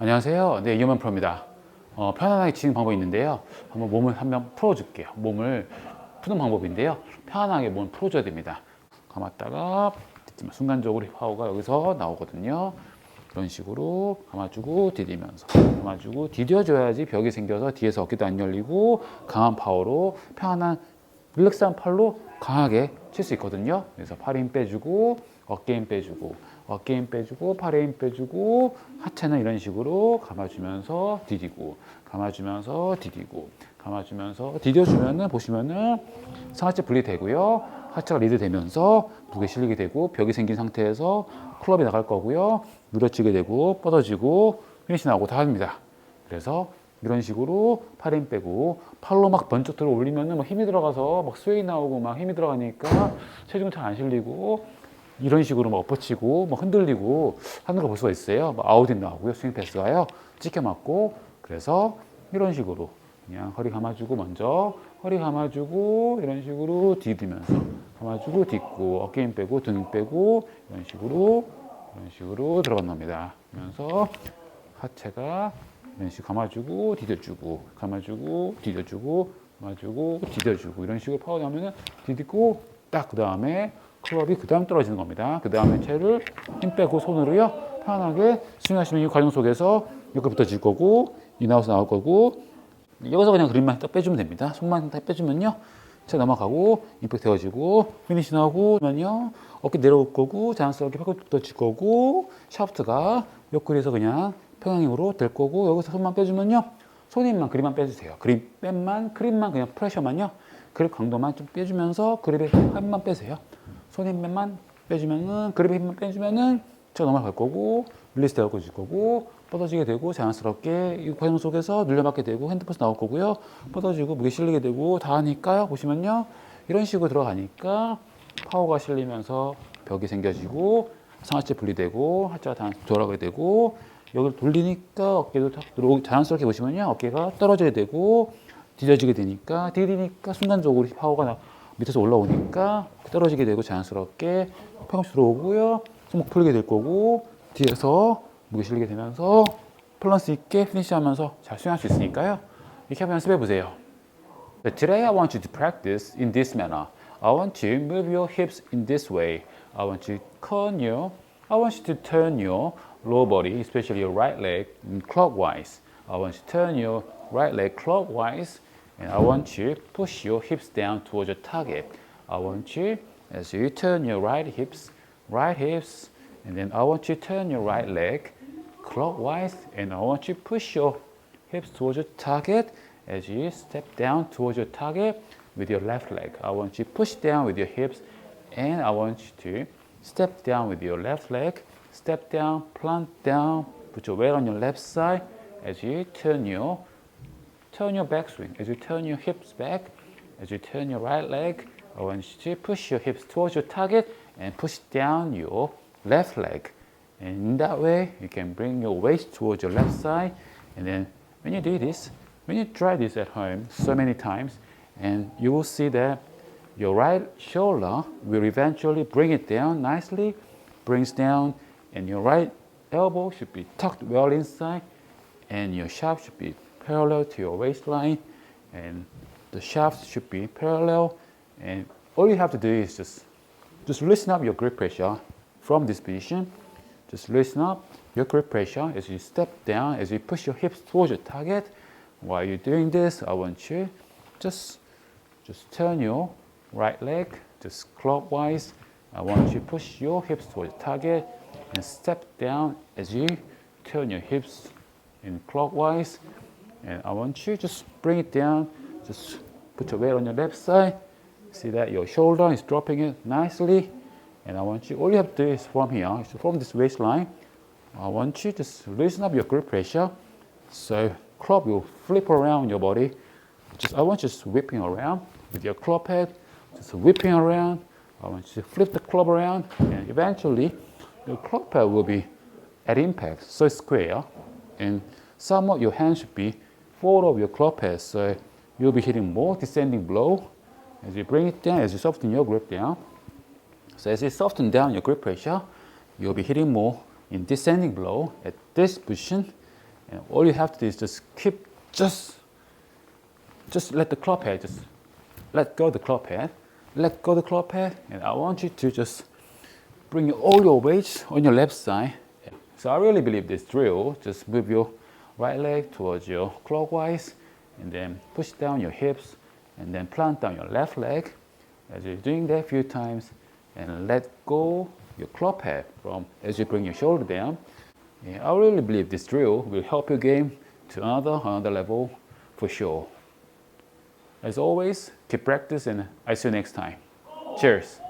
안녕하세요. 네, 이현만 프로입니다. 어, 편안하게 치는 방법이 있는데요. 한번 몸을 한번 풀어줄게요. 몸을 푸는 방법인데요. 편안하게 몸을 풀어줘야 됩니다. 감았다가 순간적으로 파워가 여기서 나오거든요. 그런 식으로 감아주고 디디면서 감아주고 디뎌줘야지 벽이 생겨서 뒤에서 어깨도 안 열리고 강한 파워로 편안한 릴렉스한 팔로 강하게 칠 수 있거든요. 그래서 팔에 힘 빼주고 어깨 힘 빼주고 어깨 힘 빼주고 팔에 힘 빼주고 하체는 이런 식으로 감아주면서 디디고 감아주면서 디디고 감아주면서 디뎌주면은 보시면은 상하체 분리되고요. 하체가 리드되면서 무게 실리게 되고 벽이 생긴 상태에서 클럽이 나갈 거고요. 누려지게 되고 뻗어지고 피니시 나오고 다 합니다. 그래서 이런 식으로 팔힘 빼고 팔로 막 번쩍 들어 올리면은 막 힘이 들어가서 막 스웨이 나오고 막 힘이 들어가니까 체중 잘 안 실리고 이런 식으로 막 엎어치고 막 흔들리고 하는 걸 볼 수가 있어요. 막 아웃인 나오고요. 스윙 패스가요. 찍혀 맞고 그래서 이런 식으로 그냥 허리 감아주고 먼저 허리 감아주고 이런 식으로 디디면서 감아주고 딛고 어깨 힘 빼고 등힘 빼고 이런 식으로 이런 식으로 들어간 겁니다. 그러면서 하체가 이런 식으로 감아주고 디뎌주고 감아주고 디뎌주고 감아주고 디뎌주고 이런 식으로 파워 나면은 디디고 딱 그 다음에 클럽이 그 다음 떨어지는 겁니다. 그 다음에 채를 힘 빼고 손으로요 편하게 스윙하시는 이 과정 속에서 여기 붙어질 거고 인아웃 나올 거고 여기서 그냥 그림만 딱 빼주면 됩니다. 손만 딱 빼주면요. 채 넘어가고 임팩트 되어지고 피니시 나오고면요 어깨 내려올 거고 자연스럽게 팔꿈치 붙어질 거고 샤프트가 옆구리에서 그냥 평행으로 될 거고 여기서 손만 빼주면요 손힘만 그립만 빼주세요. 그립 뺀만 그립만 그냥 프레셔만요 그립 강도만 좀 빼주면서 그립의 힘만 빼세요. 손힘만 빼주면은 그립의 힘만 빼주면은 제가 넘어갈 거고 릴리스 되어 질 거고 뻗어지게 되고 자연스럽게 이 과정 속에서 눌려받게 되고 핸드포스 나올 거고요. 뻗어지고 무게 실리게 되고 다 하니까요. 보시면요. 이런 식으로 들어가니까 파워가 실리면서 벽이 생겨지고 상하체 분리되고 하체가 다 돌아가게 되고 여기를 돌리니까 어깨도 탁 들어오고 자연스럽게 보시면요. 어깨가 떨어져야 되고 디뎌지게 되니까 디디니까 순간적으로 파워가 나- 밑에서 올라오니까 떨어지게 되고 자연스럽게 팔꿈치 들어오고요. 손목 풀리게 될 거고 뒤에서 무게 실리게 되면서 밸런스 있게 피니시하면서 잘 수행할 수 있으니까요. 이렇게 한번 연습해 보세요. Today I want you to practice in this manner. I want you to move your hips in this way. I want you to turn your, I want you to turn your lower body, especially your right leg, clockwise. I want you to turn your right leg clockwise, and I want you to push your hips down towards your target. I want you, as you turn your right hips, right hips, and then I want you to turn your right leg clockwise, and I want you to push your hips towards your target as you step down towards your target with your left leg. I want you to push down with your hips, and I want you to step down with your left leg, step down, plant down, put your weight on your left side. As you turn your turn your backswing, as you turn your hips back, as you turn your right leg, I want you to push your hips towards your target and push down your left leg. And in that way, you can bring your waist towards your left side. And then when you do this, when you try this at home so many times, and you will see that your right shoulder will eventually bring it down nicely, brings down, and your right elbow should be tucked well inside, and your shaft should be parallel to your waistline, and the shaft should be parallel. And all you have to do is just just loosen up your grip pressure from this position. Just loosen up your grip pressure as you step down, as you push your hips towards your target. While you're doing this, I want you just just turn your right leg just clockwise. I want you to push your hips towards the target and step down as you turn your hips in clockwise. And I want you just bring it down. Just put your weight on your left side. See that your shoulder is dropping it nicely. And I want you, all you have to do is from here, from this waistline, I want you to loosen up your grip pressure. So club will flip around your body. Just I want you just whipping around with your club head, just whipping around. I want you to flip the club around, and eventually, your club head will be at impact, so square, and somewhat your hand should be forward of your club head, so you'll be hitting more descending blow as you bring it down, as you soften your grip down. So as you soften down your grip pressure, you'll be hitting more in descending blow at this position. And all you have to do is just keep just just let the club head just let go of the club head, let go the club head, and I want you to just bring all your weight on your left side. So I really believe this drill. Just move your right leg towards your clockwise, and then push down your hips, and then plant down your left leg. As you're doing that a few times, and let go your club head from as you bring your shoulder down. Yeah, I really believe this drill will help your game to another another level for sure. As always, keep practice and I see you next time. Cheers.